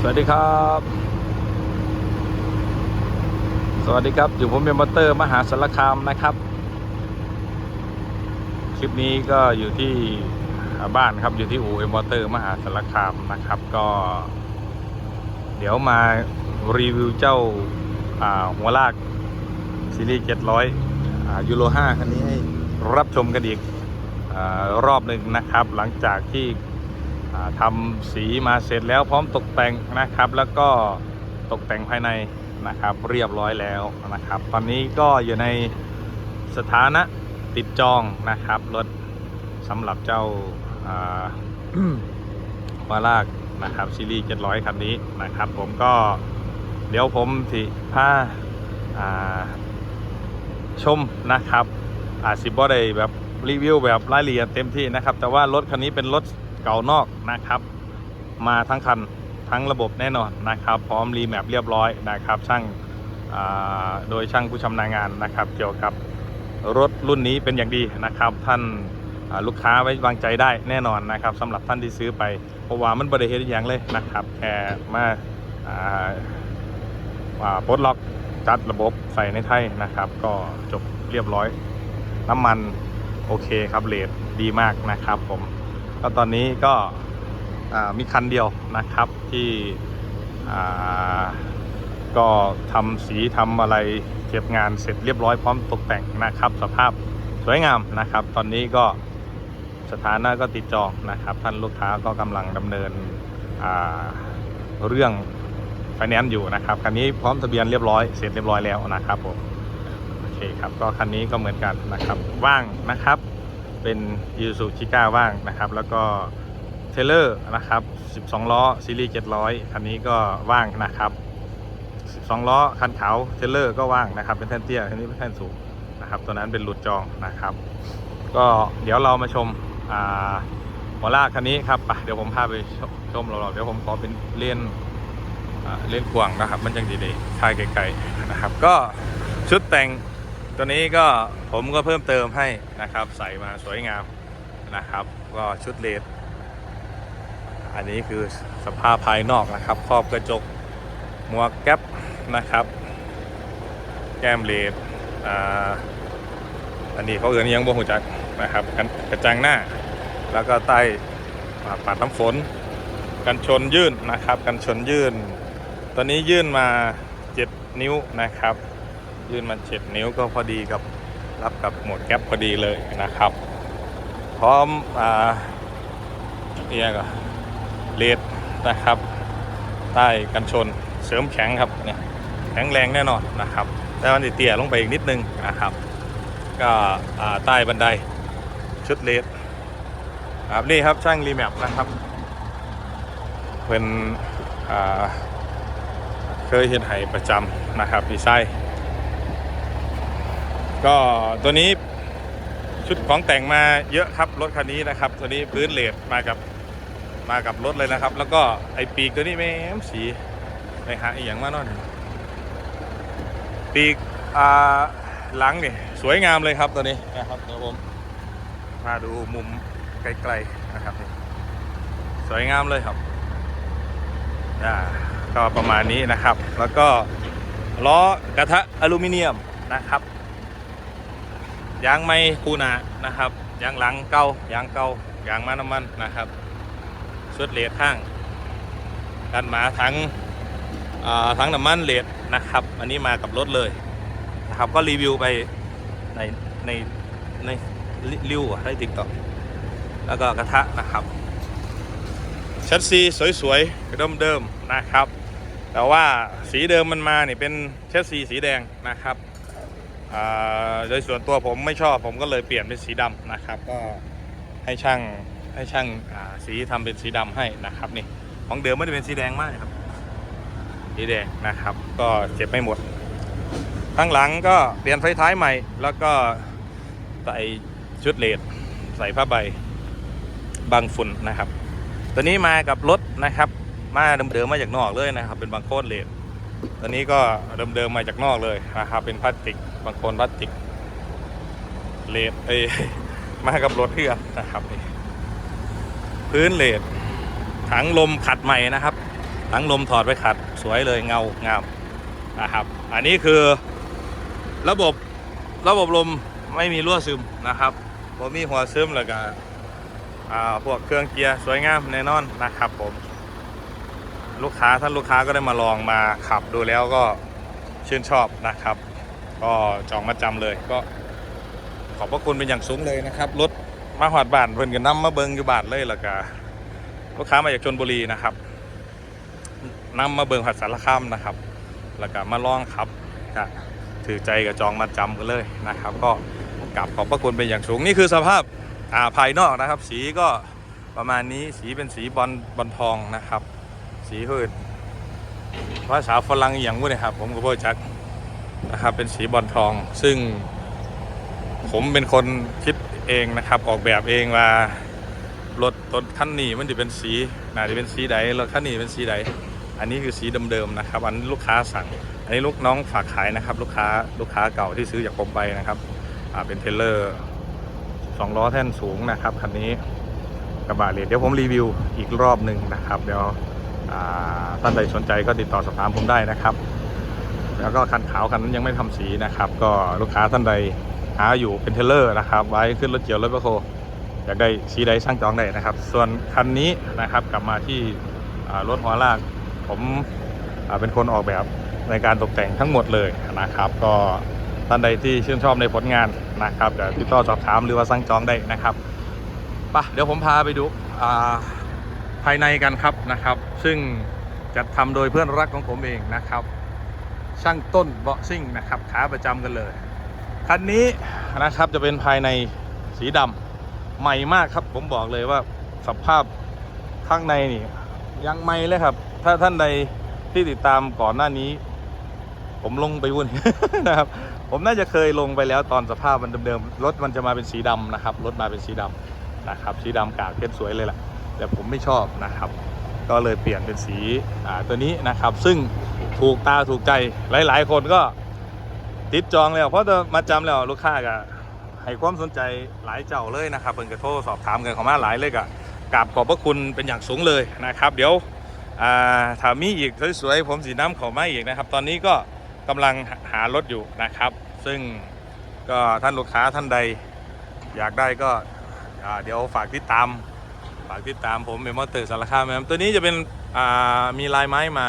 สวัสดีครับ สวัสดีครับอยู่ผมเป็นมอเตอร์มหาสารคามนะครับ คลิปนี้ก็อยู่ที่บ้านครับอยู่ที่อู่เอ็มมอเตอร์มหาสารคามนะครับ ก็ เดี๋ยวมารีวิวเจ้าาหัวลากซีรีส์700ยูโร5คันนี้ให้รับชมกันอีกอรอบหนึ่งนะครับ หลังจากที่ ทำสีมาเสร็จแล้วพร้อมตกแต่งนะครับ แล้วก็ตกแต่งภายในนะครับ เรียบร้อยแล้วนะครับ ตอนนี้ก็อยู่ในสถานะติดจองนะครับรถสำหรับเจ้าอ่าวาลากนะครับซีรีส์700คันนี้นะครับ ผมก็เดี๋ยวผมที่พาอ่าชมนะครับอาจสิบ่ได้แบบรีวิวแบบรายละเอียดเต็มที่นะครับ แต่ว่ารถคันนี้เป็นรถ เก่านอกนะครับ มาทั้งคันทั้งระบบแน่นอนนะครับ พร้อมรีแมปเรียบร้อยนะครับช่างาโดยช่างผู้ชำนาญงานนะครับ เกี่ยวกับรถรุ่นนี้เป็นอย่างดีนะครับ ท่านาลูกค้าไว้วางใจได้แน่นอนนะครับสำหรับท่านที่ซื้อไปเพราะว่ามันบริเหตุอย่างเลยนะครับแค่มาอ่าว่าปลดล็อกจัดระบบใส่ในไทยนะครับ ก็จบเรียบร้อย น้ำมันโอเคครับเลทดีมากนะครับผม ก็ตอนนี้ก็มีคันเดียวนะครับที่ก็ทำสีทำอะไรเก็บงานเสร็จเรียบร้อยพร้อมตกแต่งนะครับ สภาพสวยงามนะครับ ตอนนี้ก็สถานะก็ติดจองนะครับ ท่านลูกค้าก็กำลังดำเนินเรื่องไฟแนนซ์อยู่นะครับคันนี้พร้อมทะเบียนเรียบร้อยเสร็จเรียบร้อยแล้วนะครับผมโอเคครับก็คันนี้ก็เหมือนกันนะครับว่างนะครับ เป็นยูซูชิก้าว่างนะครับ แล้วก็เทเลอร์นะครับ 12 ล้อซีรีส์700 คันนี้ก็ว่างนะครับ 12 ล้อคันขาวเทเลอร์ก็ว่างนะครับ เป็นแท่นเตี้ยคันนี้เป็นแท่นสูงนะครับ ตัวนั้นเป็นหลุดจองนะครับ ก็เดี๋ยวเรามาชมอ่าหัวลากคันนี้ครับไปเดี๋ยวผมพาไปชมชมเราเดี๋ยวผมขอเป็นเล่นเล่นกวางนะครับ มันจังดีๆถ่ายไกลๆนะครับ ก็ชุดแต่ง ตัวนี้ก็ผมก็เพิ่มเติมให้นะครับ ใส่มาสวยงามนะครับ ก็ชุดเลดอันนี้คือสภาพภายนอกนะครับครอบกระจกหมวกแก๊ปนะครับ แก้มเลดอ่าอันนี้เขาเอือนยังบ่หูจักนะครับกันกระจังหน้า แล้วก็ใต้อ่ปัดน้ำฝน กันชนยื่นนะครับ กันชนยื่นตัวนี้ยื่นมา 7 นิ้วนะครับ ยื่นมาเจ็ดนิ้วก็พอดีกับรับกับหมวดแก๊ปพอดีเลยนะครับ พร้อมอ่าเนี่ยก็เลดนะครับ ใต้กันชนเสริมแข็งครับเนี่ยแข็งแรงแน่นอนนะครับ แต่มันจะเตี้ยลงไปอีกนิดนึงนะครับ ก็ใต้บันไดชุดเลดครับนี่ครับช่างรีแมปนะครับเป็นเคยเห็นไห้ประจำนะครับดีไซน์ ก็ตัวนี้ชุดของแต่งมาเยอะครับรถคันนี้นะครับ ตัวนี้พื้นเลดมากับมากับรถเลยนะครับ แล้วก็ไอปีกตัวนี้แม่มสีไปหาอีกอย่างมากนอนปีกอ่าหลังนี่สวยงามเลยครับตัวนี้นะครับเดี๋ยวผมมาดูมุมไกลๆนะครับนี่สวยงามเลยครับอ่าก็ประมาณนี้นะครับ แล้วก็ล้อกระทะอลูมิเนียมนะครับ ยางไม่คูนานะครับยางหลังเก่ายางเก่ายางมาน้ำมันนะครับชุดเลดข้างกันหมาทั้งทั้งน้ำมันเลดนะครับ อันนี้มากับรถเลยนะครับก็รีวิวไปในในในริ้วอะได้ติ๊กต็อกแล้วก็กระทะนะครับชัดซีสวยๆเดิมๆนะครับ แต่ว่าสีเดิมมันมาเนี่ยเป็นเชสซีสีแดงนะครับ โดยส่วนตัวผมไม่ชอบผมก็เลยเปลี่ยนเป็นสีดำนะครับก็ให้ช่างให้ช่างาสีทำเป็นสีดำให้นะครับนี่ของเดิมไม่ได้เป็นสีแดงมากครับสีแดงนะครับ ก็เจ็บไม่หมดข้างหลังก็เปลี่ยนไฟท้ายใหม่ แล้วก็ใส่ชุดเลดใส่ผ้าใบบังฝุ่นนะครับ ตัวนี้มากับรถนะครับ มาเดิมๆมาจากนอกเลยนะครับ เป็นบางโคตรเลด ตัวนี้ก็เดิมๆมาจากนอกเลยนะครับเป็นพลาสติกบางคนพลาสติกเลดเอ้ยมากับรถเพื่อนนะครับ พื้นเลดถังลมขัดใหม่นะครับทั้งลมถอดไปขัดสวยเลยเงางามนะครับ อันนี้คือระบบระบบลมไม่มีรั่วซึมนะครับผมมีหัวซึมแล้วก็พวกเครื่องเกียร์สวยงามแน่นอนนะครับผม ลูกค้าท่านลูกค้าก็ได้มาลองมาขับดูแล้วก็ชื่นชอบนะครับ ก็จองมาจำเลยก็ขอบพระคุณเป็นอย่างสูงเลยนะครับรถมาหอดบานเพิ่นก็นำมาเบิงอยู่บานเลยล้วก็ลูกค้ามาจากชนบุรีนะครับนำมาเบิงหัดสารคามนะครับแล้วก็มาลองขับก็ถือใจกับจองมาจำกันเลยนะครับ ก็กลับขอบพระคุณเป็นอย่างสูงนี่คือสภาพอ่าภายนอกนะครับ สีก็ประมาณนี้สีเป็นสีบอลบอลทองนะครับ สีพื้นภาษาฝรั่งอย่างวุ้นนะครับ ผมก็บ่รู้จักนะครับ เป็นสีบอลทอง ซึ่ง ผมเป็นคนคิดเองนะครับ ออกแบบเองว่ารถรถคันนี้มันจะเป็นสีน่าจะเป็นสีใดรถคันนี้เป็นสีใด อันนี้คือสีเดิมๆนะครับ อันนี้ลูกค้าสั่ง อันนี้ลูกน้องฝากขายนะครับ ลูกค้าลูกค้าเก่าที่ซื้อจากผมไปนะครับอ่าเป็นเทเลอร์สองล้อแท่นสูงนะครับคันนี้กระบะเลดเดี๋ยวผมรีวิวอีกรอบหนึ่งนะครับ เดี๋ยว ท่านใดสนใจก็ติดต่อสอบถามผมได้นะครับ แล้วก็คันขาวคันนั้นยังไม่ทำสีนะครับ ก็ลูกค้าท่านใดหาอยู่เป็นเทเลอร์นะครับ ไว้ขึ้นรถเกี่ยวรถแบคโฮอยากได้สีใดช่างจองได้นะครับ ส่วนคันนี้นะครับกลับมาที่รถหัวลากผมเป็นคนออกแบบในการตกแต่งทั้งหมดเลยนะครับ ก็ท่านใดที่ชื่นชอบในผลงานนะครับเดี๋ยวติดต่อสอบถามหรือว่าสั่งจองได้นะครับไปะเดี๋ยวผมพาไปดูอ่า ภายในกันครับนะครับ ซึ่งจัดทำโดยเพื่อนรักของผมเองนะครับ ช่างต้นเบาะซิ่งนะครับขาประจำกันเลยคันนี้นะครับจะเป็นภายในสีดำใหม่มากครับ ผมบอกเลยว่าสภาพข้างในนี่ยังใหม่เลยครับ ถ้าท่านใดที่ติดตามก่อนหน้านี้ ผมลงไปวุ่นนะครับ ผมน่าจะเคยลงไปแล้วตอนสภาพมันเดิมๆรถมันจะมาเป็นสีดำนะครับรถมาเป็นสีดำนะครับ สีดำกากเพชรสวยเลยแหละ แต่ผมไม่ชอบนะครับ ก็เลยเปลี่ยนเป็นสีตัวนี้นะครับ ซึ่งถูกตาถูกใจหลาย ๆ คนก็ติดจองแล้วเพราะจะมาจำแล้วลูกค้าก็ให้ความสนใจหลายเจ้าเลยนะครับเพิ่นก็โทรสอบถามกันเข้ามาหลายเลยก็กราบขอบพระคุณเป็นอย่างสูงเลยนะครับ เดี๋ยวถามมีอีกสวยๆผมสีน้ำขามาอีกนะครับ ตอนนี้ก็กำลังหารถอยู่นะครับ ซึ่งก็ท่านลูกค้าท่านใดอยากได้ก็เดี๋ยวฝากติดตาม ฝากติดตามผมเป็นมอเตอร์สารคามนะครับตัวนี้จะเป็นมีลายไม้มา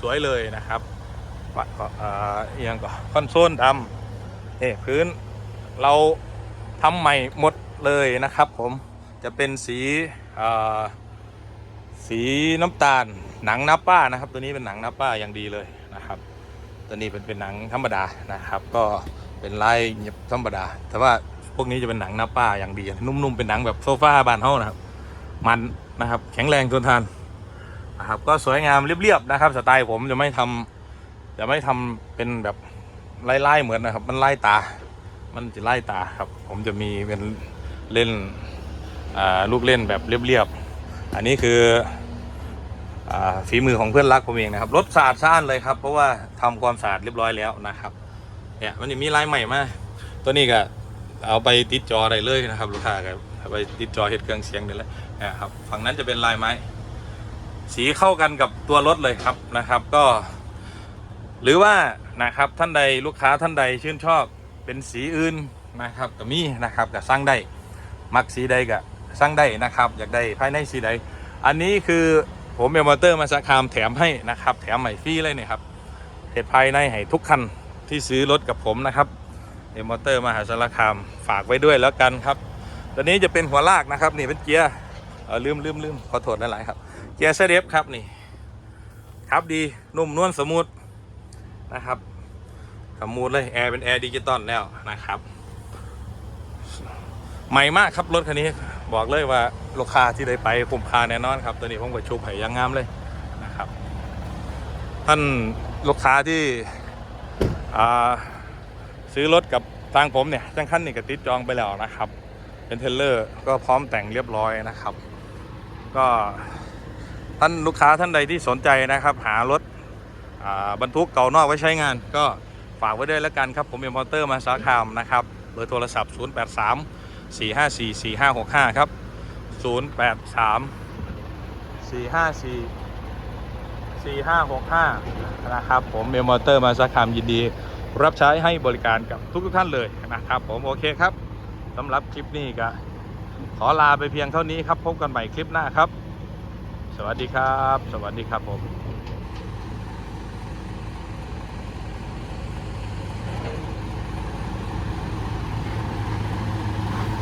สวยเลยนะครับก็เอียงก็คอนโซลดำเอ้พื้นเราทำใหม่หมดเลยนะครับ ผมจะเป็นสีสีน้ำตาลหนังนับป้านะครับ ตัวนี้เป็นหนังนับป้าอย่างดีเลยนะครับ ตัวนี้เป็นเป็นหนังธรรมดานะครับ ก็เป็นลายเงียบธรรมดา แต่ว่าพวกนี้จะเป็นหนังนับป้าอย่างดีนุ่มๆเป็นหนังแบบโซฟาบานเฮานะครับ มันนะครับ แข็งแรงทนทานนะครับ ก็สวยงามเรียบๆนะครับ สไตล์ผมจะไม่ทำจะไม่ทำเป็นแบบไล่ๆเหมือนนะครับ มันไล่ตา มันจะไล่ตาครับ ผมจะมีเป็นเล่นอ่าลูกเล่นแบบเรียบๆอันนี้คืออาฝีมือของเพื่อนรักผมเองนะครับรถสะอาดสะอ้านเลยครับ เพราะว่าทำความสะอาดเรียบร้อยแล้วนะครับเนี่ยมันจะมีลายใหม่มาตัวนี้ก็เอาไปติดจอได้เลยนะครับ ลูกค้าก็เอาไปติดจอเห็ดเครื่องเสียงได้เลย นะครับฝั่งนั้นจะเป็นลายไม้ สีเข้ากันกับตัวรถเลยครับนะครับก็ หรือว่านะครับท่านใดลูกค้าท่านใดชื่นชอบเป็นสีอื่นนะครับก็มีนะครับก็สั่งได้มักสีใดก็สั่งได้นะครับ อยากได้ภายในสีใด อันนี้คือผมเอมอเตอร์มาสักคามแถมให้นะครับ แถมใหม่ฟรีเลยเนี่ยครับเหตุภายในให้ทุกคันที่ซื้อรถกับผมนะครับเอมอเตอร์มหาสารคามฝากไว้ด้วยแล้วกันครับ ตัวนี้จะเป็นหัวลากนะครับนี่เป็นเกียร์ เออลืมลืมลืมขอโทษหลายๆครับเกียร์เซเดฟครับนี่ครับดีนุ่มนวลสมูทนะครับสมูทเลยแอร์เป็นแอร์ดิจิตอลแล้วนะครับ ใหม่มากครับรถคันนี้บอกเลยว่าลูกค้าที่ได้ไปคุ้มค่าแน่นอนครับตัวนี้ผมก็ชุบให้ยังงามเลยนะครับ ท่านลูกค้าที่ซื้อรถกับทางผมเนี่ยจังคันนี่ก็ติดจองไปแล้วนะครับ เป็นเทเลอร์ก็พร้อมแต่งเรียบร้อยนะครับ ก็ท่านลูกค้าท่านใดที่สนใจนะครับ หารถบรรทุกเก่านอกไว้ใช้งาน ก็ฝากไว้ด้วยแล้วกันครับผมเป็นมอเตอร์มาสาคามนะครับเบอร์โทรศัพท์ 0 8 3 4 5 4 4 5 6 5 ครับ 0 8 3 4 5 4 4565 นะครับผมเมมอเตอร์มาสักคำยินดี รับใช้ให้บริการกับทุกทุกๆท่านเลยนะครับ ผมโอเคครับสำหรับคลิปนี้ก็ ขอลาไปเพียงเท่านี้ครับ พบกันใหม่คลิปหน้าครับ สวัสดีครับ สวัสดีครับผม